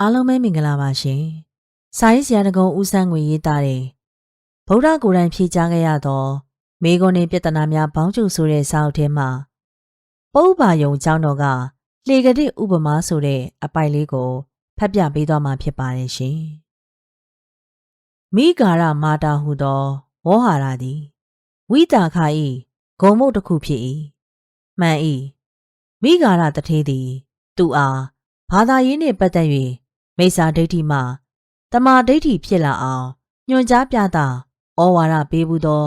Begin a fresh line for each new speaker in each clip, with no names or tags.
အားလုံးပဲမင်္ဂလာပါရှင်။စာရေးဆရာတကုံဦးဆန်းငွေရေးသားတဲ့ဗုဒ္ဓကိုယ်တိုင်ဖြေကြားခဲ့ရသောမေဂုန်နှင့်ပြဿနာများဘောင်းကျုပ်ဆိုတဲ့စာအုပ်ထဲမှာပုပ္ပါယုံကျောင်းတော်ကလေကတိဥပမာဆိုတဲ့အပိုက်လေးကိုဖတ်ပြပေးသွားမှာဖြစ်ပါတယ်ရှင်။မိဂါရမာတာဟုသောဝေါဟာရသည်ဝိတာခာဤဂုံမုတ်တစ်ခုဖြစ်၏။မှန်၏မိဂါရတထေးသည် သူအားဘာသာရေးနှင့်ပတ်သက်၍ မိစ္ဆာဒိဋ္ဌိမှတမာဒိဋ္ဌိဖြစ်လာအောင်ညွှန်ကြားပြတာဩဝါဒပေးဘူးသော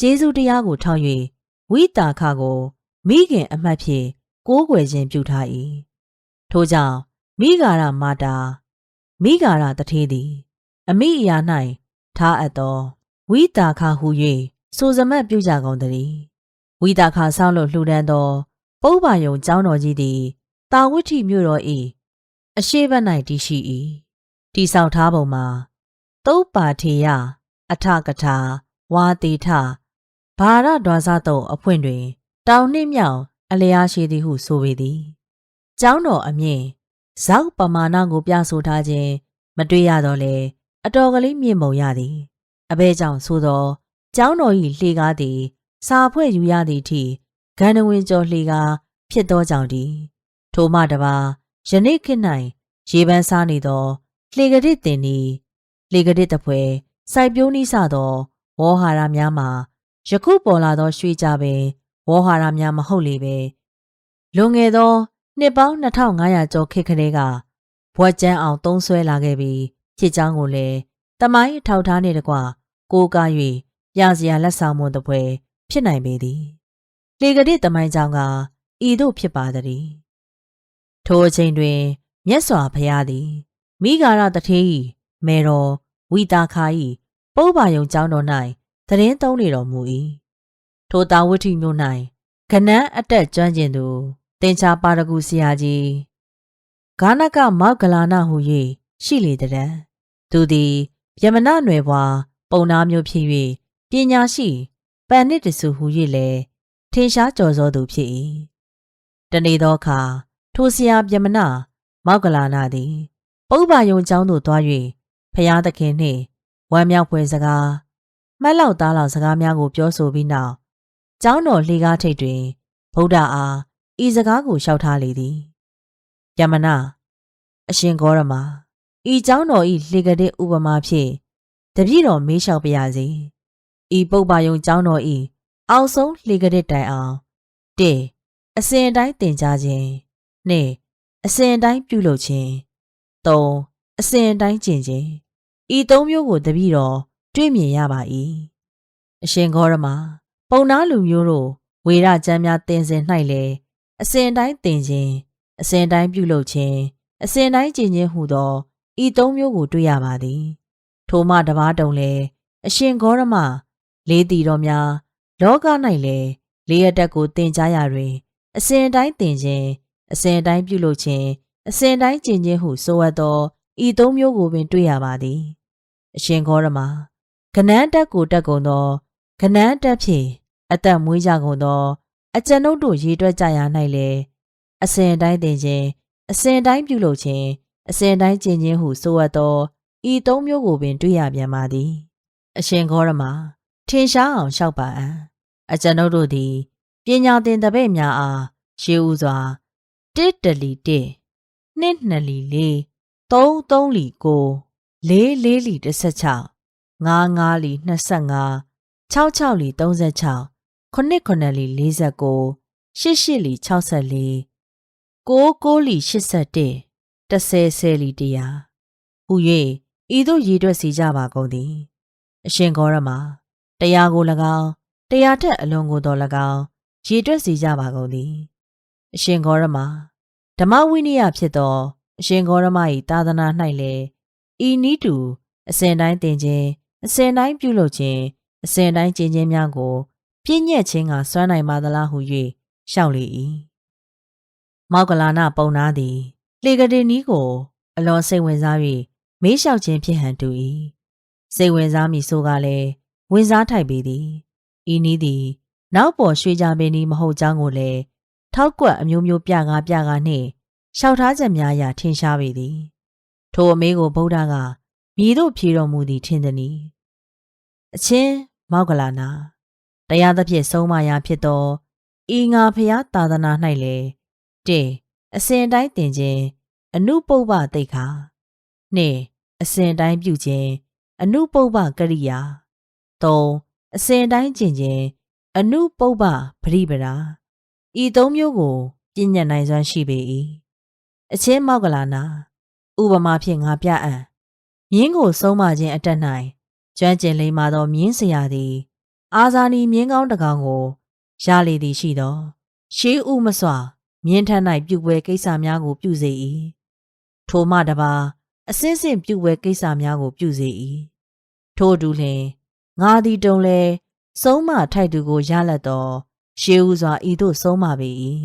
ကျေးဇူးတရားကိုထောက်၍ဝိတာခကိုမိခင်အမှတ်ဖြင့်ကိုးကွယ်ခြင်းပြုထား၏ထို့ကြောင့်မိဂါရမာတာမိဂါရတထေးသည် အမိအရာ၌ထားအပ်သောဝိတာခဟု၍ဆိုစမတ်ပြုကြကုန်တည်းဝိတာခဆောင်းလို့လှူဒန်းသောပုဗ္ဗာယုံကျောင်းတော်ကြီးသည်တာဝိထိမြို့တော်၏ အရှိဘက်၌တည်ရှိ၏တိဆောက်ထားပုံမှာသုတ်ပါထေယအထကထာဝါတိထဘာရဒွါစတုံအဖွင့်တွင် တောင်နှင့်မြောင်အလျားရှိသည်ဟုဆိုပေသည်ကျောင်းတော်အမြင့်ဇောက်ပမာဏကိုပြဆိုထားခြင်း မတွေ့ရတော့လေအတော်ကလေးမြင့်မုံရသည်အဘဲကြောင့်ဆိုသောကျောင်းတော်၏လှေကားသည်စာဖွဲ့ယူရသည့်အထိဂန္ဓဝင်ကျော်လှေကားဖြစ်သောကြောင့်သည်ထိုမှတပါ ယနေ့ခေတ်၌ရေပန်းစားနေသောလှေကရစ်တင်ဤလှေကရစ်တပွဲစိုက်ပျိုးနှိစသောဝေါ်ဟာရများမှာယခုပေါ်လာသောရွှေကြပင်ဝေါ်ဟာရများမဟုတ်လေပဲလွန်ငယ်သောနှစ်ပေါင်း2500ကျော်ခေတ်ကလေးကဘွက်ကျန်းအောင်သုံးဆွဲလာခဲ့ပြီးဖြစ်ကြောင်းကိုလည်းတမိုင်းထောက်ထားနေတကွကိုးကား၍ပြစရာလက်ဆောင်မွန်တပွဲဖြစ်နိုင်ပေသည်လေကရစ်တမိုင်းကြောင့်ကဤသို့ဖြစ်ပါသည် ထိုအချိန်တွင်မြတ်စွာဘုရားသည် မိဂါရတထေး၏မေတော်ဝိတာခာ၏ပုဗ္ဗာယုံကျောင်းတော်၌သတင်းသုံးနေတော်မူ၏ထိုတာဝဋ္ဌိမြို့၌ကနန်းအတက်ကျွမ်းကျင်သူတင်ချာပါရဂူဆရာကြီးဂါနကမောက်ကလာနဟု၍ရှိလေတဲ့သူသည်ယမနနွယ်ဘွားပုံနာမျိုးဖြစ်၍ပညာရှိပန်နစ်တဆူဟု၍လည်းထင်ရှားကြော်စောသူဖြစ်၏တနေ့သောအခါ ထိုဆရာပြမနာမောက်ကလာနာသည်ပုဗ္ဗာယုံကျောင်းသို့သွား၍ဖျားသခင်နှင့်ဝမ်းမြောက်ဖွယ်စကားမှတ်လောက်သားလောက်စကားများကိုပြောဆိုပြီးနောက်ကျောင်းတော်လှေကားထိပ်တွင်ဗုဒ္ဓအားဤစကားကိုလျှောက်ထားလေသည်ယမနာအရှင်ဂေါရမဤကျောင်းတော်ဤလှေကတဲ့ဥပမာဖြင့်တပြည့်တော်မေးလျှောက်ပါရစေဤပုဗ္ဗာယုံကျောင်းတော်ဤအောက်ဆုံးလှေကတဲ့တိုင်အောင်တေအစဉ်တိုင်းတင်ကြခြင်း နှင့်အစဉ်တိုင်းပြုလုပ်ခြင်း၃အစဉ်တိုင်းကျင့်ခြင်းဤသုံးမျိုးကိုတပည့်တော်တွေ့မြင်ရပါ၏အရှင်ဂေါရမပုံနာလူမျိုးတို့ဝေရကျမ်းများသင်စဉ်၌လည်းအစဉ်တိုင်းသင်ခြင်းအစဉ်တိုင်းပြုလုပ်ခြင်းအစဉ်တိုင်းကျင့်ခြင်းဟူသောဤသုံးမျိုးကိုတွေ့ရပါသည် ထိုမှတပါးတုံလည်းအရှင်ဂေါရမလေးတီတော်များ လောက၌လည်းလေးရတက်ကိုသင်ကြားရတွင် အစဉ်တိုင်းသင်ခြင်း အစဉ်တိုင်းပြုလုပ်ခြင်းအစဉ်တိုင်းကျင့်ခြင်းဟုဆိုအပ်သောဤသုံးမျိုးကိုပင်တွေ့ရပါသည်အရှင်ဂေါရမကနန်းတက်ကိုတက်ကုန်သောကနန်းတက်ဖြင့်အသက်မွေးကြကုန်သောအကျဉ်ုပ်တို့ရေတွက်ကြရ၌လေအစဉ်တိုင်းသင်ခြင်းအစဉ်တိုင်းပြုလုပ်ခြင်းအစဉ်တိုင်းကျင့်ခြင်းဟုဆိုအပ်သောဤသုံးမျိုးကိုပင်တွေ့ရပြန်ပါသည် အရှင်ဂေါရမထင်ရှားအောင်လျှောက်ပါအံ့အကျဉ်ုပ်တို့သည်ပညာသင်တပည့်များအားရှေးဥစွာ တစ်တလီတစ်နှစ်နှစ်လီလေးသုံးသုံးလီကိုလေးလေးလီ16ငါးငါးလီ25 6 6လီ36ခုနှစ်ခုနှစ်လီ49 88လီ64 9 9လီ81 10 10လီ100ဟူ၍ဤသို့ရည်တွက်စီကြပါကုန်သည် အရှင်ဂေါရမတရားကို၎င်းတရားထက်အလွန်ကိုတော်၎င်းရည်တွက်စီကြပါကုန်သည် အရှင်ဂေါရမဓမ္မဝိနည်းဖြစ်သောအရှင်ဂေါရမ၏သာသနာ၌လည်းဤနီးတူအစဉ်တိုင်းသင်ခြင်းအစဉ်တိုင်းပြုလုပ်ခြင်းအစဉ်တိုင်းကျင့်ခြင်းများကိုပြည့်ညက်ခြင်းကစွမ်းနိုင်ပါသလားဟု၍ရှောက်လေ၏မောက်ကလာနာပုံနာသည်လေကတိနီးကို အလွန်စိတ်ဝင်စား၍မေးလျှောက်ခြင်းဖြစ်ဟန်တူ၏စိတ်ဝင်စားမိဆိုကလည်းဝင်စားထိုက်ပေသည်ဤနီးသည် နောက်ပေါ်ရွှေကြပင်နီးမဟုတ်ကြောင်းကိုလည်း ထောက်ကွက်အမျိုးမျိုးပြကားပြကားနှင့်လျှောက်ထားချက်များအရထင်ရှားပေသည်ထိုအမေးကိုဗုဒ္ဓကမြည်တို့ဖြေတော်မူသည်ထင်သည်။အချင်းမောက်ကလာနာတရားသဖြင့်ဆုံးမရာဖြစ်သောဤငါဖျားသာသနာ၌လေတင်အစဉ်တိုင်းတင်ခြင်းအနုပုပ္ပတိတ်ခါနှင့်အစဉ်တိုင်းပြုခြင်းအနုပုပ္ပကရိယာ၃အစဉ်တိုင်းကျင့်ခြင်းအနုပုပ္ပပရိပရာ ဤသုံးမျိုးကိုပြည့်ညတ်နိုင်စွမ်းရှိပေ၏အချင်းမောက်ကလာနာဥပမာဖြင့်ငါပြအံ့မြင်းကိုဆုံးမခြင်းအတက်၌ကျွမ်းကျင်လိမ္မာသောမြင်းစရာသည် အာဇာနီမြင်းကောင်းတကောင်ကိုရလေသည်ရှိသောရှေးဥမစွာမြင်းထက်၌ပြုပွဲကိစ္စများကိုပြုစေ၏ထိုမှတပါအစင်းစင်ပြုပွဲကိစ္စများကိုပြုစေ၏ထို့အတူလျှင်ငါသည်တုံလဲဆုံးမထိုက်သူကိုရလက်သော ရှေးဥစွာဤသို့ဆုံးမပေ၏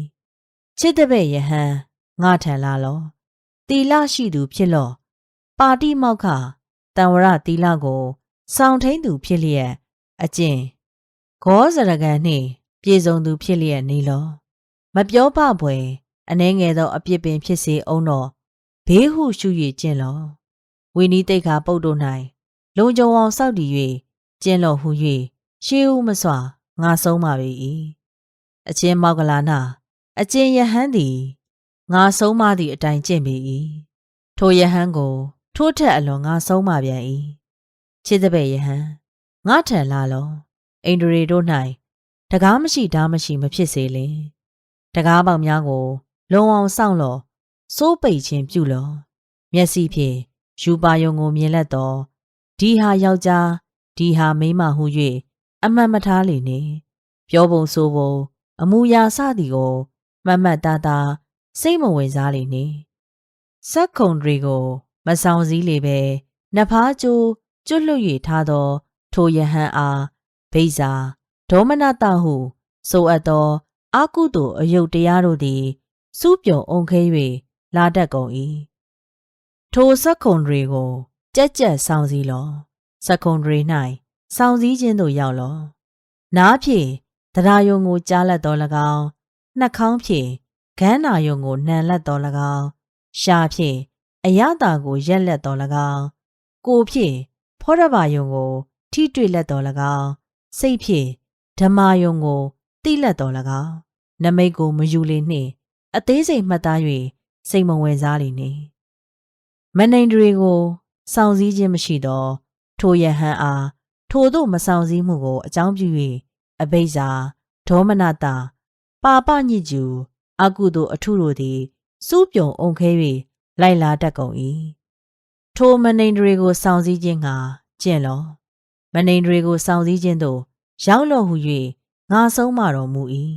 ချစ်တဲ့ဘဲ့ယဟန်ငါထံလာလောတီလရှိသူဖြစ်လော့ပါတိမောက်ခတံဝရတီလကိုစောင့်ထိန်သူဖြစ်လျက်အကျင့်ဂောဇရကန်နှင့်ပြေဆုံးသူဖြစ်လျက်နေလောမပြောပဖွယ်အနှဲငယ်သောအပြစ်ပင်ဖြစ်စေအောင်တော့ဘေးဟုရှု၍ကျင့်လောဝိနီးတိတ်ခါပုတ်တို့၌လုံကြုံအောင်စောက်တည်၍ကျင့်လောဟု၍ရှေးဦးမစွာငါဆုံးပါပေ၏ အချင်းမောက်ကလာနာအချင်းယဟန်သည်ငါဆုံးမသည့်အတိုင်းကျင့်ပေ၏ထိုယဟန်ကို ထိုးထက်အလွန်ငါဆုံးမပြန်၏ချစ်တဲ့ပဲယဟန်ငါထံလာလောအိန္ဒြေတို့၌တကားမရှိဓာမရှိမဖြစ်စေလင်တကားပေါက်များကို လုံအောင်စောင့်လောစိုးပိတ်ခြင်းပြုလောမျက်စိဖြင့်ယူပါယုံကိုမြင်လက်တော်ဒီဟာယောက်ျားဒီဟာမိန်းမဟု၍အမှတ်မထားလေနှင့်ပြောပုံဆိုပုံ အမူအရာစသည်ကိုမှတ်မှတ်သားသားစိတ်မဝင်စားလေနှင့်စက်ခုံတွေကို မဆောင်စည်းလေပဲနဖားကျိုးကျွတ်လွတ်၍ထားသော ထိုယဟန်အားဗိဇာဒေါမနတဟုဆိုအပ်သောအာကုတုအယုတ်တရားတို့သည်စူးပြုံအုံခဲ၍လာတတ်ကုန်၏ထိုစက်ခုံတွေကိုကြက်ကြက်ဆောင်စည်းလောစက်ခုံတွေ၌ဆောင်စည်းခြင်းသို့ရောက်လောနားဖြင့် တရားယုံကိုကြားလက်တော်၎င်းနှာခေါင်းဖြင့်ဂန်းနာယုံကိုနှံလက်တော်၎င်းရှာဖြင့်အရသာကိုရက်လက်တော်၎င်းကိုဖြင့်ဖောရဘာယုံကို ထိတွေ့လက်တော်၎င်းစိတ်ဖြင့်ဓမ္မယုံကိုတိလက်တော်၎င်းနမိတ်ကိုမယူလေနှင့်အသေးစိတ်မှတ်သား၍စိတ်မဝင်စားလေနှင့်မနိုင်တွေကိုစောင့်စည်းခြင်းမရှိသော ထိုယဟန်အားထိုတို့မဆောင်စည်းမှုကိုအကြောင်းပြု၍ အဘိဇာဒေါမနတာပါပညစ်ကျူအကုသို့အထုတို့သည်စူးပြုံအုံခဲ၍လိုက်လာတတ်ကုန်၏ထိုမနိန်တွေကိုစောင့်စည်းခြင်းကကျင့်လောမနိန်တွေကိုစောင့်စည်းခြင်းသို့ရောက်လော့ဟု၍ငါဆုံးမတော်မူ၏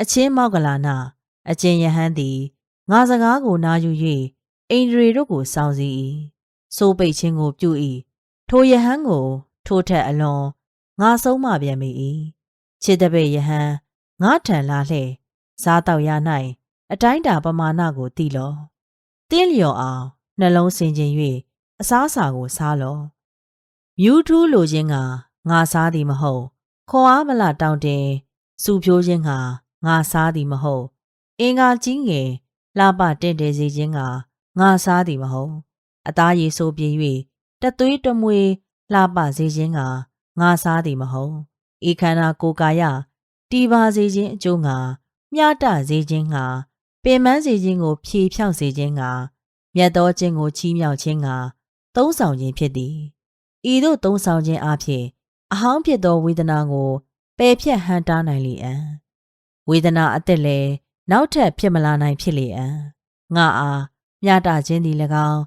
အချင်းမောက်ကလာနာအကျဉ်ယဟန်သည်ငါစကားကိုနာယူ၍အိန္ဒြေတို့ကိုစောင့်စည်း၏စိုးပိတ်ခြင်းကိုပြု၏ထိုယဟန်ကို ထိုထက်အလွန်ငါဆုံးမပြန်မိ၏ ခြေတပိတ်ယဟန်ငါထံလာလှဲ့စားတော့ရ၌အတိုင်းတာပမာဏကိုသိလောတင်းလျော်အောင်နှလုံးစင်ကြင်၍အစားအစာကိုစားလောမြူးထူးလိုခြင်းကငါစားသည်မဟုတ်ခေါ်အားမလတောင်းတင်စူဖြိုးခြင်းကငါစားသည်မဟုတ်အင်္ဂါကြီးငယ်လှပတင့်တယ်စေခြင်းကငါစားသည်မဟုတ်အသားရည်ဆိုးပြေ၍တသွေးတမွေလှပစေခြင်းကငါစားသည်မဟုတ် ဤခန္ဓာကိုယ်ကာယတီပါစေခြင်းအကျိုးငါမျှတစေခြင်းငါပင်ပန်းစေခြင်းကိုဖြေဖြောင့်စေခြင်းငါမြတ်သောခြင်းကိုချီးမြှောက်ခြင်းငါသုံးဆောင်ခြင်းဖြစ်သည်ဤသို့သုံးဆောင်ခြင်းအဖြစ်အဟောင်းဖြစ်သောဝေဒနာကိုပယ်ဖြတ်ဟန်တားနိုင်လေအံ့ဝေဒနာအသက်လည်းနောက်ထပ်ဖြစ်မလာနိုင်ဖြစ်လေအံ့ငါအားမြတ်တာခြင်းသည်၎င်း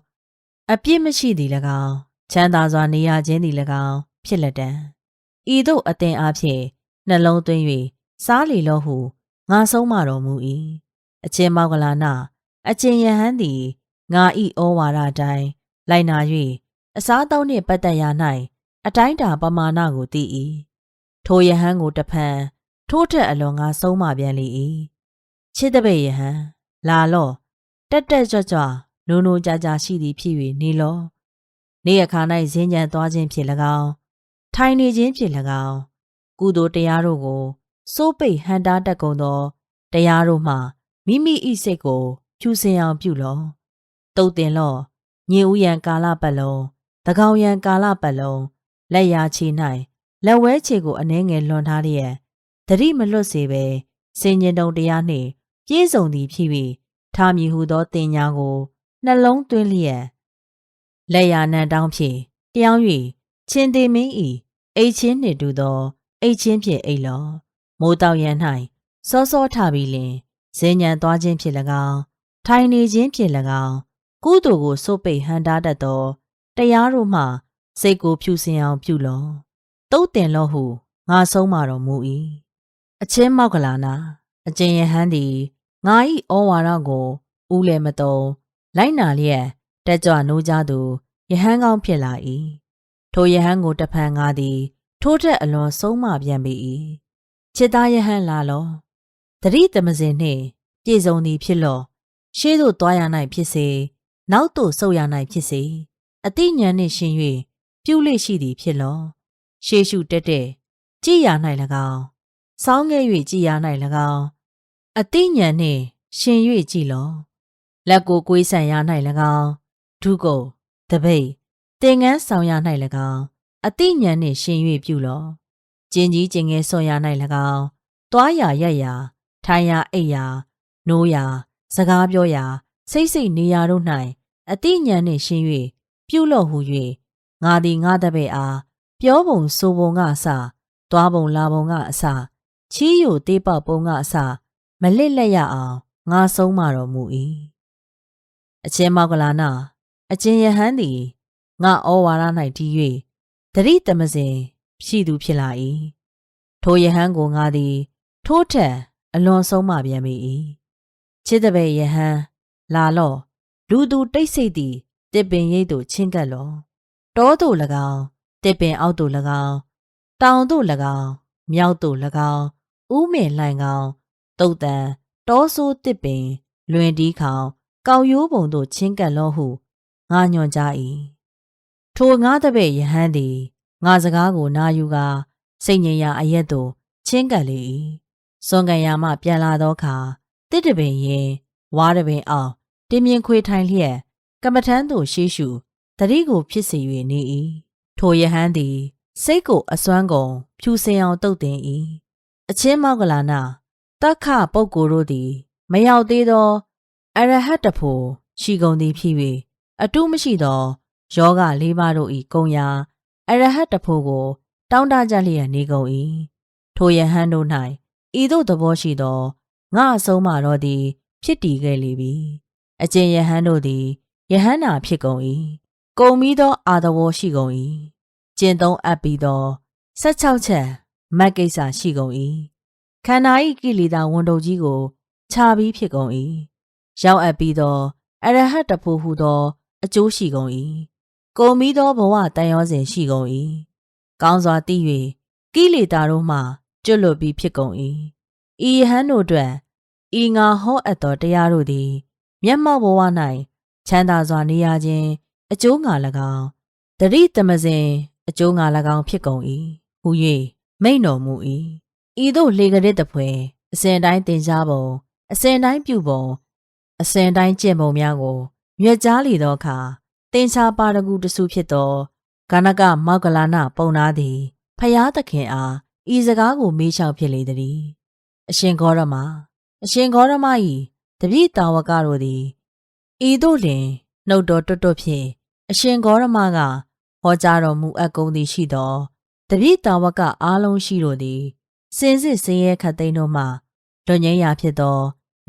အပြစ်မရှိသည်၎င်းချမ်းသာစွာနေရခြင်းသည်၎င်းဖြစ်လက်တံ ဤသို့အသင်အားဖြင့်နှလုံးသွင်း၍စားလေလောဟုငါဆုံးမတော်မူ၏အချင်းမောကလာနာအချင်းယဟန်သည်ငါဤဩဝါဒတိုင်းလိုက်နာ၍အစားအသောက်နှင့်ပတ်သက်ရာ၌အတိုင်းတာပမာဏကိုသိ၏ထိုယဟန်ကိုတဖန်ထိုးထက်အလွန်ငါဆုံးမပြန်လေ၏ချစ်တဲ့ဘယဟန်လာလော့တက်တက်ကြွကြွနိုးနိုးကြကြရှိသည်ဖြစ်၍နေလောနေ့အခါ၌ဈဉ္ကြံသွားခြင်းဖြစ်၎င်း ထိုင်နေခြင်းဖြစ်၎င်းကုသိုလ်တရားတို့ကိုစိုးပိတ်ဟန်တာတက်ကုန်သောတရားတို့မှမိမိဤစိတ်ကိုဖြူစင်အောင်ပြုလောတုတ်တင်လောညင်ဥယံကာလပတ်လုံးတကောင်ယံကာလပတ်လုံးလက်ရာချီ၌လက်ဝဲချေကိုအနှဲငယ်လွန်ထားလျက်တတိမလွတ်စေပဲစင်ញင်တုံတရားနှင့်ပြည့်စုံသည်ဖြစ်ပြီးထားမည်ဟုသောတင်ညာကိုနှလုံးသွင်းလျက်လက်ရာနံတောင်းဖြင့်တယောင်း၍ချင်းသေးမင်းဤ အိတ်ချင်းနှင့်တူသောအိတ်ချင်းဖြင့်အိတ်လောမိုးတောက်ရန်၌စောစောထပြီးလင်ဇင်းညံသွားခြင်းဖြင့်၎င်းထိုင်နေခြင်းဖြင့်၎င်းကုသိုလ်ကိုစိုးပိတ်ဟန်တားတတ်သောတရားတို့မှစိတ်ကိုဖြူစင်အောင်ပြုလောတုတ်တင်လောဟုငါဆုံးမတော်မူ၏အချင်းမောက်ကလာနာအကျဉ်ယဟန်သည်ငါ၏ဩဝါဒကိုဦးလည်းမတုံလိုက်နာလျက်တက်ကြွနိုးကြသူယဟန်ကောင်းဖြစ်လာ၏ ထိုယဟန်ကိုတဖန်ငါသည် ထိုးထက်အလွန်ဆုံးမပြန်ပေ၏ချစ်သားယဟန်လာလောတတိတမစင်နှင့်ပြေဆုံးသည်ဖြစ်လောရှေးသို့သွားရ၌ဖြစ်စေနောက်သို့ဆုတ်ရ၌ဖြစ်စေအတိညာနှင့်ရှင်၍ပြုလိရှိသည်ဖြစ်လောရှေးရှုတက်တဲ့ကြည်ရ၌၎င်းစောင်းငဲ၍ကြည်ရ၌၎င်းအတိညာနှင့်ရှင်၍ကြည်လောလက်ကိုကွေးဆန်ရ၌၎င်းဒုကုတ်တပိတ် တင်ငန်းဆောင်ရ၌၎င်းအတိညာနှင့်ရှင်၍ပြုလောကျင်ကြီးကျင်ငယ်ဆွန်ရ၌၎င်းတွားရရက်ရာထိုင်ရအိပ်ရာနိုးရာစကားပြောရာစိတ်စိတ်နေရာတို့၌အတိညာနှင့်ရှင်၍ပြုလို့ဟု၍ငါသည်ငါတပည့်အားပြောပုံဆိုပုံကအစတွားပုံလာပုံကအစချီးယိုတေးပေါက်ပုံကအစမလစ်လက်ရအောင်ငါဆုံးမတော်မူ၏အချင်းမောက်ကလာနာအချင်းယဟန်သည် ငါဩဝါဒ၌တည်၍တတိတမစင်ရှိသူဖြစ်လာ၏ထိုယဟန်ကိုငါသည် ထိုးထက်အလွန်ဆုံးမပြန်မိ၏ချစ်တဲ့ဘဲယဟန်လာလော့လူသူတိတ်ဆိတ်သည်တစ်ပင်ရိပ်သို့ချင်းကပ်လော့တောသို့၎င်းတစ်ပင်အောက်သို့၎င်းတောင်သို့၎င်းမြောက်သို့၎င်းဥမင်လှိုင်ကောင် တုတ်တန်တောဆိုးတစ်ပင် လွင်ဒီခေါင်ကောက်ရိုးပုံသို့ချင်းကပ်လော့ဟုငါညွှန်ကြား၏ ထိုငါတပည့်ယဟန်သည်ငါစကားကိုနာယူကာစိတ်ငြိမ်ရာအရက်သို့ချင်းကပ်လေ၏စွန်ကန်ယာမှပြန်လာသောအခါတစ်တပင်ရင်ဝါးတပင်အောင်တင်းမြင်ခွေထိုင်လျက်ကမ္မထမ်းသို့ရှေးရှုတတိကိုဖြစ်စေ၍နေ၏ထိုယဟန်သည် စိတ်ကိုအစွမ်းကုန်ဖြူစင်အောင်တုတ်တင်၏အချင်းမောက်ကလာနာတက္ခပုဂ္ဂိုလ်တို့သည် မရောက်သေးသောအရဟတ္တဖို့ရှိကုန်သည်ဖြစ်၍အတုမရှိသော ယောဂလေးပါးတို့၏ကုံရာအရဟတ္တဖို့ကို တောင်းတကြလျက်နေကုန်၏ထိုယဟန်တို့၌ဤသို့သဘောရှိသောငါအဆုံးမတော်သည် ဖြစ်တည်ခဲ့လေပြီအကျင့်ယဟန်တို့သည်ယဟန်နာဖြစ်ကုန်၏ကုံပြီးသောအာသဝေါ်ရှိကုန်၏ကျင့်သုံးအပ်ပြီးသော16ချက်မတ်ကိစ္စရှိကုန်၏ခန္ဓာ၏ကိလေသာဝန်တုပ်ကြီးကိုခြာပြီးဖြစ်ကုန်၏ရောက်အပ်ပြီးသောအရဟတ္တဖို့ဟုသော အကျိုးရှိကုန်၏ ကုံပြီးသောဘဝတန်ရောစဉ်ရှိကုန်၏ကောင်းစွာသိ၍ကိလေသာတို့မှကျွတ်လွတ်ပြီးဖြစ်ကုန်၏ဤယဟန်တို့အတွက်ဤငါဟောအပ်သောတရားတို့သည် မျက်မှောက်ဘဝ၌ချမ်းသာစွာနေရခြင်းအကျိုးငါ၎င်းတတိတမစင်အကျိုးငါ၎င်းဖြစ်ကုန်၏ဟူ၍မိန့်တော်မူ၏ဤသို့လေကလေးတပွဲအစဉ်တိုင်းတင်ကြားပုံအစဉ်တိုင်းပြုပုံအစဉ်တိုင်းကျင့်ပုံများကို မြက်ကြားလေသောအခါ တင်ချာပါရဂူတစုဖြစ်သောဂဏကမောက်ကလာနပုံနာသည်ဖျားသခင်အားဤစကားကိုမေးလျှောက်ဖြစ်လေသည်အရှင်ဂေါရမအရှင်ဂေါရမ၏တပည့်တာဝကတို့သည်ဤသို့လျင်နှုတ်တော်တွတ်တွတ်ဖြင့်အရှင်ဂေါရမကဟောကြားတော်မူအပ်ကုန်သည်ရှိသောတပည့်တာဝကအားလုံးရှိတို့သည်စင်စစ်စင်ရဲခတ်သိမ်းတို့မှလွန်ငင်းရာဖြစ်သော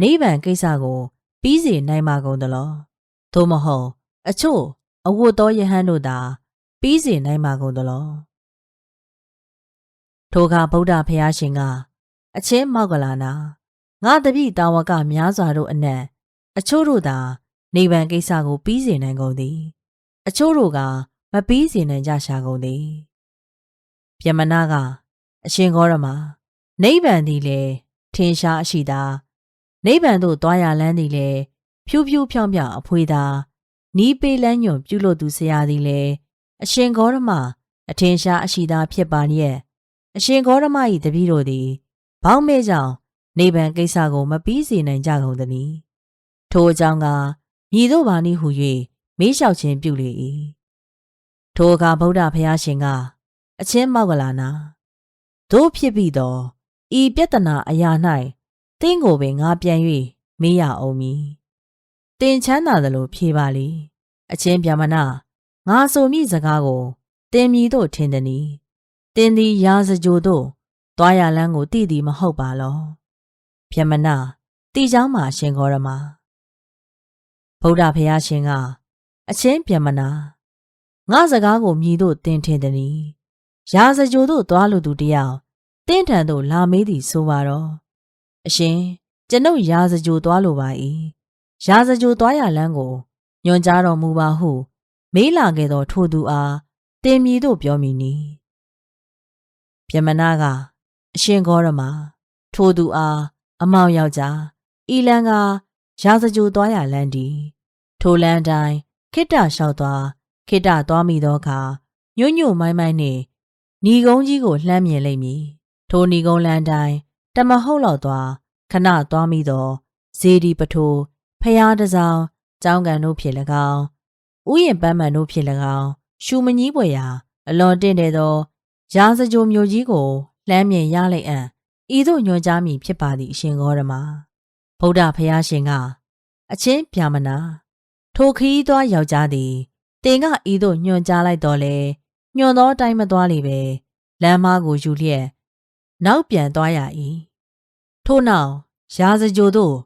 နိဗ္ဗာန်ကိစ္စကို ပြီးစီနိုင်မှာကုန်သလောသို့မဟုတ်အချို့ အဝတ်တော်ယဟန်တို့သာပြီးစီနိုင်မှာကုန်သလောထိုအခါဗုဒ္ဓဖျားရှင်ကအချင်းမောက်ကလာနာငါတပည့်တာဝကများစွာတို့အနက်အချို့တို့သာနိဗ္ဗာန်ကိစ္စကိုပြီးစီနိုင်ကုန်သည် အချို့တို့ကမပြီးစီနိုင်ကြရှာကုန်သည်ပြမနာကအရှင်ဂေါရမနိဗ္ဗာန်သည်လေထင်ရှားအရှိသာနိဗ္ဗာန်သို့သွားရလန်းသည်လေဖြူးဖြူးဖြောင်းဖြောင်းအဖွေသာ နီးပေးလန်းညွန်ပြုလို့သူဆရာသည်လေအရှင်ဂေါရမအထင်ရှားအရှိသာဖြစ်ပါရဲ့အရှင်ဂေါရမ၏တပည့်တို့သည်ဘောင်းမဲကြောင့်နေဗံကိစ္စကို မပြီးစေနိုင်ကြကုန်သနည်းထိုအကြောင်းကမြည်တို့ပါနည်းဟု၍မေးလျှောက်ခြင်းပြုလေ၏ထိုအခါဗုဒ္ဓဘုရားရှင်ကအချင်းမောက်ကလာနာတို့ဖြစ်ပြီးတော့ဤပြဿနာအရာ၌တင်းကိုပင်ငါပြန်၍မေးရအောင်မည် တင်ချမ်းသာသလိုဖြေပါလေအချင်းဗျမနာငါဆိုမိစကားကိုတင်မြည်တို့ထင်သည်နီတင်သည်ရာဇကြိုတို့တွားရလန်းကိုတည်သည်မဟုတ်ပါလောဗျမနာတီเจ้าမှာရှင်ခေါ်ရမှာဗုဒ္ဓဘုရားရှင်ကအချင်းဗျမနာငါစကားကိုမြည်တို့တင်ထင်သည်။ရာဇကြိုတို့သွားလို့သူတယောက်တင်းထန်တို့လာမေးသည်ဆိုပါတော့။အရှင်ကျွန်ုပ်ရာဇကြိုသွားလိုပါ၏။ ရာဇကြိုသွားရလန်းကိုညွန်ကြားတော်မူပါဟု မေးလာခဲ့သောထိုသူအားတင်မြည်တို့ပြောမိနီ။ပြမနာကအရှင်ဂေါရမထိုသူအားအမောင်ယောက်ျားဤလန်ကရာဇကြိုသွားရလန်းဒီထိုလန်းတိုင်းခိတ္တလျှောက်သွားခိတ္တသွားမိသောအခါညွညွမိုင်းမိုင်းနှင့်ညီကုန်းကြီးကိုလှမ်းမြင်လိမ့်မည်ထိုညီကုန်းလန်းတိုင်းတမဟုတ်တော့သွားခဏသွားမိသောဇေဒီပထိုး ဖျားတစောင်းကျောင်းကန်တို့ဖြစ်၎င်းဥယျာဉ်ပန်းမှန်တို့ဖြစ်၎င်းရှူမကြီးပွေရာ အလွန်တင့်တယ်သောရာဇကြိုမျိုးကြီးကိုလှမ်းမြင်ရလိုက်အံ့ဤသို့ညွှန်ကြားမိဖြစ်ပါသည့်အရှင်ဂေါရမဗုဒ္ဓဖျားရှင်ကအချင်းဗျာမနာထိုခီးသွားယောက်ျားသည်တင်ကဤသို့ညွှန်ကြားလိုက်တော့လေညွှန်သောအတိုင်းမသွားလေပဲလမ်းမကိုယူလျက်နောက်ပြန်သွားရ၏ထို့နောက်ရာဇကြိုတို့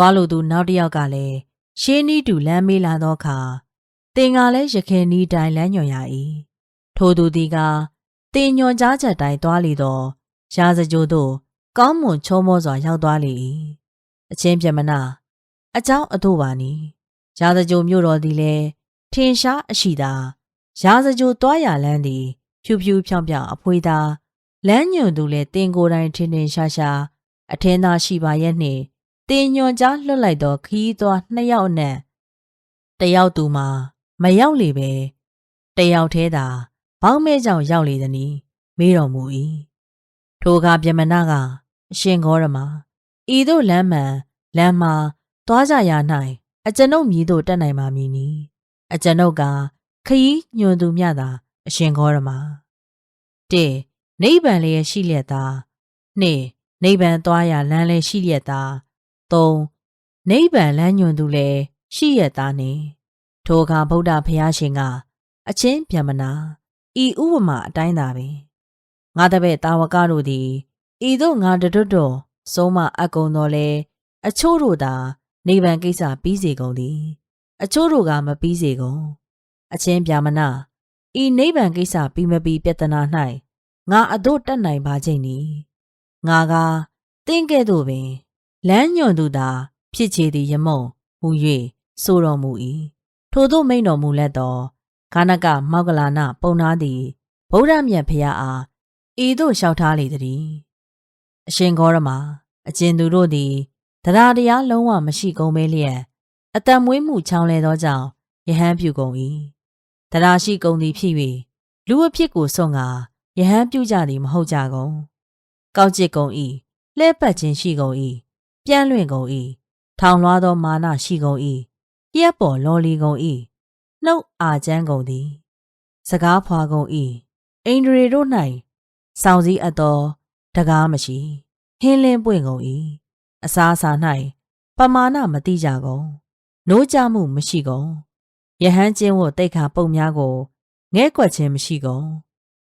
သွားလိုသူနောက်တစ်ယောက်ကလည်းရှင်းနီးတူလမ်းမေးလာသောအခါတင်ကလည်းရခင်နီးတိုင်လမ်းညွန်ရ၏ထိုသူသည်ကတင်ညွန်ကြားချက်တိုင်သွားလေသောရာဇကြိုးသို့ကောင်းမွန်ချုံမောစွာရောက်သွားလေ၏အချင်းပြမနာအကြောင်းအတို့ပါနီရာဇကြိုမြို့တော်သည်လည်းထင်ရှားအရှိသာရာဇကြိုသွားရလန်းသည် ဖြူဖြူဖြောင်ဖြောင်အဖွေသာလမ်းညွန်သူလည်းတင်ကိုယ်တိုင်ထင်ထင်ရှားရှားအထင်းသာရှိပါရဲ့နှင့် တင်ညွန်ကြားလွတ်လိုက်သောခီးသွားနှစ်ယောက်နဲ့တယောက်သူမှာမရောက်လေပဲတယောက်သေးသာဘောင်းမဲကြောင့်ရောက်လေသည်နီမေးတော်မူ၏ထိုအခါဗျမနာကအရှင်ဂေါရမဤသို့လမ်းမှန်လမ်းမှာသွားကြရ၌အကျွန်ုပ်မြည်တို့တက်နိုင်ပါမည်နီအကျွန်ုပ်ကခရီးညွန်သူမြတာအရှင်ဂေါရမတေနိဗ္ဗာန်လည်းရှိလျက်သားနှစ်နိဗ္ဗာန်သွားရလမ်းလည်းရှိလျက်သား သုံးနိဗ္ဗာန်လမ်းညွန်သူလည်းရှိရသားနေထိုအခါဗုဒ္ဓဘုရားရှင်ကအချင်းဗျမနာဤဥပမာအတိုင်းသာပဲငါတပည့်တာဝကတို့သည်ဤသို့ငါတတွတ်တော်ဆုံးမအကုံတော်လဲအချို့တို့သာနိဗ္ဗာန်ကိစ္စပြီးစေကုန်သည် အချို့တို့ကမပြီးစေကုန်အချင်းဗျာမနာဤနိဗ္ဗာန်ကိစ္စပြီးမပြီးပြဿနာ၌ငါအတို့တက်နိုင်ပါခြင်းနီငါကတင်းကဲ့သို့ပင် လမ်းညွန်သူသာ ဖြစ်ချေသည်ယမုံဟူ၍ဆိုတော်မူ၏ထို့သောမိန်တော်မူလက်သောခါနကမောက်ကလာနပုံနာသည်ဗုဒ္ဓမြတ်ဖရာအားဤသို့လျှောက်ထားလေသည်အရှင်ဂေါရမအကျဉ်သူတို့သည်တရားတရားလုံးဝမရှိကုန်ပဲလျက်အတံမွေးမှုချောင်းလဲသောကြောင့်ယဟန်ပြုကုန်၏တရားရှိကုန်သည်ဖြစ်၍လူအဖြစ်ကိုစွန့်ကာယဟန်ပြုကြသည်မဟုတ်ကြကုန်ကောက်ကျစ်ကုန်၏လှဲပတ်ခြင်းရှိကုန်၏ ပြန့်လွင့်ကုန်၏ထောင်လွှားသောမာနရှိကုန်၏ပြက်ပေါ်လော်လီကုန်၏နှုတ်အာကျန်းကုန်သည် စကားဖွာကုန်၏အိန္ဒြေတို့၌စောင့်စည်းအပ်သောတကားမရှိဟင်းလင်းပွင့်ကုန်၏အစားအစာ၌ပမာဏမတိကြကုန်နိုးကြမှုမရှိကုန်ယဟန်ကျင်းဝတ်တိတ်ခါပုံများကိုငဲကွက်ခြင်းမရှိကုန်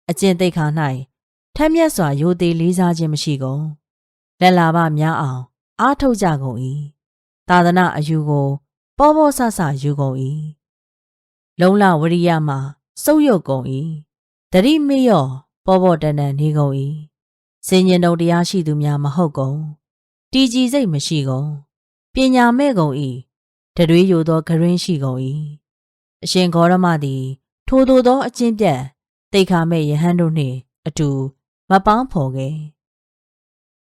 အကျင့်တိတ်ခါ၌ထက်မြက်စွာရိုသေလေးစားခြင်းမရှိကုန်လက်လာပများအောင် အားထုတ်ကြကုန်၏သာသနာအယူကို ပေါ်ပေါ်ဆဆယူကုန်၏လုံလဝရိယမှာစုပ်ယုတ်ကုန်၏တတိမေယောပေါ်ပေါ်တန်တန်နေကုန်၏စင်ញင်တော်တရားရှိသူများမဟုတ်ကုန်တီကြည်စိတ်မရှိကုန်ပညာမဲ့ကုန်၏တရွေးယိုသောဂရင်းရှိကုန်၏အရှင်ဂေါရမသည် ထိုသို့သောအချင်းပြတ်တိတ်ခါမဲ့ယဟန်တို့နှင့် အတူမပေါင်းဖော်ခဲ့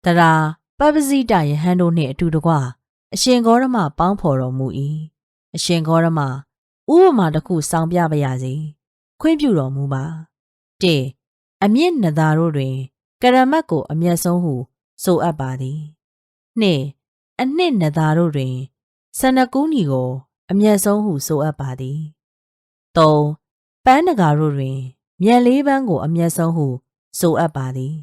တရာ ပပဇိတယဟန်တို့နှင့်အတူတကွအရှင်ဂေါရမပေါင်းဖော်တော်မူ၏အရှင်ဂေါရမဥပမာတစ်ခုစောင်းပြပါရစေခွင့်ပြုတော်မူပါတေအမြင့်နသာတို့တွင် ကရမတ်ကို အမျက်ဆုံးဟုဆိုအပ်ပါသည်နှင့်အနှစ်နသာတို့တွင်ဆန္ဒကူးနီကို အမျက်ဆုံးဟုဆိုအပ်ပါသည်3ပန်းတကာတို့တွင်မြန်လေးပန်းကို အမျက်ဆုံးဟုဆိုအပ်ပါသည်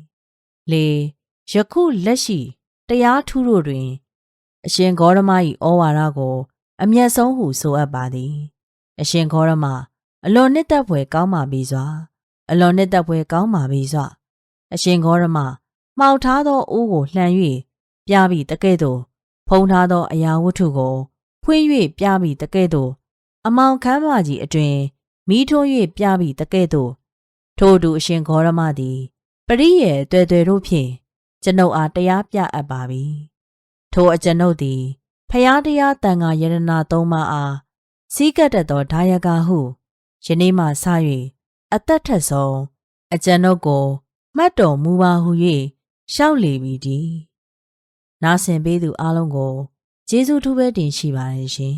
4ယခုလက်ရှိ တရားထူးတို့တွင် အရှင်ဂေါရမ၏ဩဝါဒကို အမျက်ဆုံးဟုဆိုအပ်ပါသည်အရှင်ဂေါရမအလွန်နှစ်သက်ဖွယ်ကောင်းပါပြီစွာအလွန်နှစ်သက်ဖွယ်ကောင်းပါပြီစွာအရှင်ဂေါရမမှောက်ထားသောအိုးကိုလှန်၍ပြပြီးတကဲ့သို့ဖုံးထားသောအရာဝတ္ထုကိုဖွင့်၍ပြပြီးတကဲ့သို့အမောင်ခမ်းမကြီးအတွင်မိထိုး၍ပြပြီးတကဲ့သို့ထို့သူအရှင်ဂေါရမသည်ပရိယေတွေ့တွေ့တို့ဖြင့် ကျွန်ုပ်အားတရားပြအပ်ပါပြီထိုအကျွန်ုပ်သည်ဖျားတရားတန်ခါယရနာသုံးပါးအားစီးကပ်တတ်သောဒါယကာဟုယနေ့မှစ၍အသက်ထက်ဆုံးအကျွန်ုပ်ကိုမှတ်တော်မူပါဟု၍ရှောက်လေပြီဒီနားဆင်ပေးသူအလုံးကိုကျေးဇူးထူးပဲတင်ရှိပါတယ်ရှင်